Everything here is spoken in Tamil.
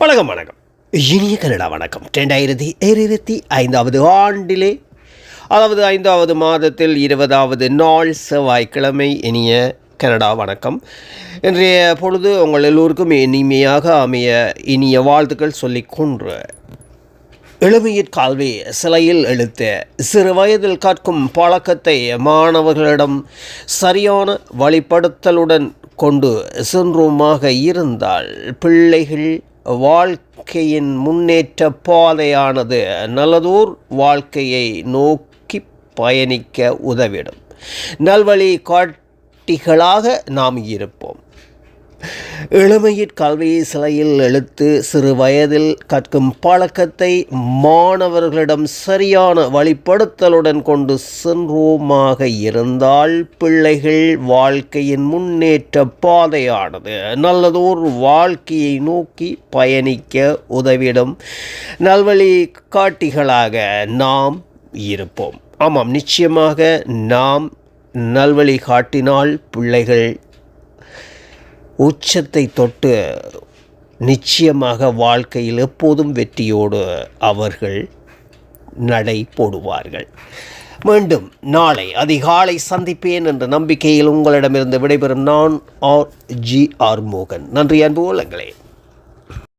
வணக்கம் வணக்கம். இனிய கனடா வணக்கம். ரெண்டாயிரத்தி இருபத்தி ஐந்தாவது ஆண்டிலே அதாவது ஐந்தாவது மாதத்தில் இருபதாவது நாள் செவ்வாய்க்கிழமை இனிய கனடா வணக்கம். இன்றைய பொழுது உங்கள் எல்லோருக்கும் இனிமையாக அமைய இனிய வாழ்த்துக்கள் சொல்லிக் கொன்று இளமையிற் கல்வி சிலையில் எழுத்த சிறு வயதில் கற்கும் பழக்கத்தை மாணவர்களிடம் சரியான வழிப்படுத்தலுடன் கொண்டு சென்றுமாக இருந்தால் பிள்ளைகள் வாழ்க்கையின் முன்னேற்ற பாதையானது நல்லதோர் வாழ்க்கையை நோக்கி பயணிக்க உதவிடும். நல்வழி காட்டிகளாக நாம் இருப்போம். இளமையிற் கல்வி சிலையில் எழுத்து சிறு வயதில் கற்கும் பழக்கத்தை மாணவர்களிடம் சரியான வழிப்படுத்தலுடன் கொண்டு சென்றோமாக இருந்தால் பிள்ளைகள் வாழ்க்கையின் முன்னேற்ற பாதையானது. நல்லதோர் வாழ்க்கையை நோக்கி பயணிக்க உதவிடும் நல்வழி காட்டிகளாக நாம் இருப்போம். ஆமாம் நிச்சயமாக நாம் நல்வழி காட்டினால் பிள்ளைகள் உச்சத்தை தொட்டு நிச்சயமாக வாழ்க்கையில் எப்போதும் வெற்றியோடு அவர்கள் நடை போடுவார்கள். மீண்டும் நாளை அதிகாலை சந்திப்பேன் என்ற நம்பிக்கையில் உங்களிடமிருந்து விடைபெறும் நான் ஆர் ஜி ஆர் மோகன். நன்றி அன்பு உள்ளங்களே.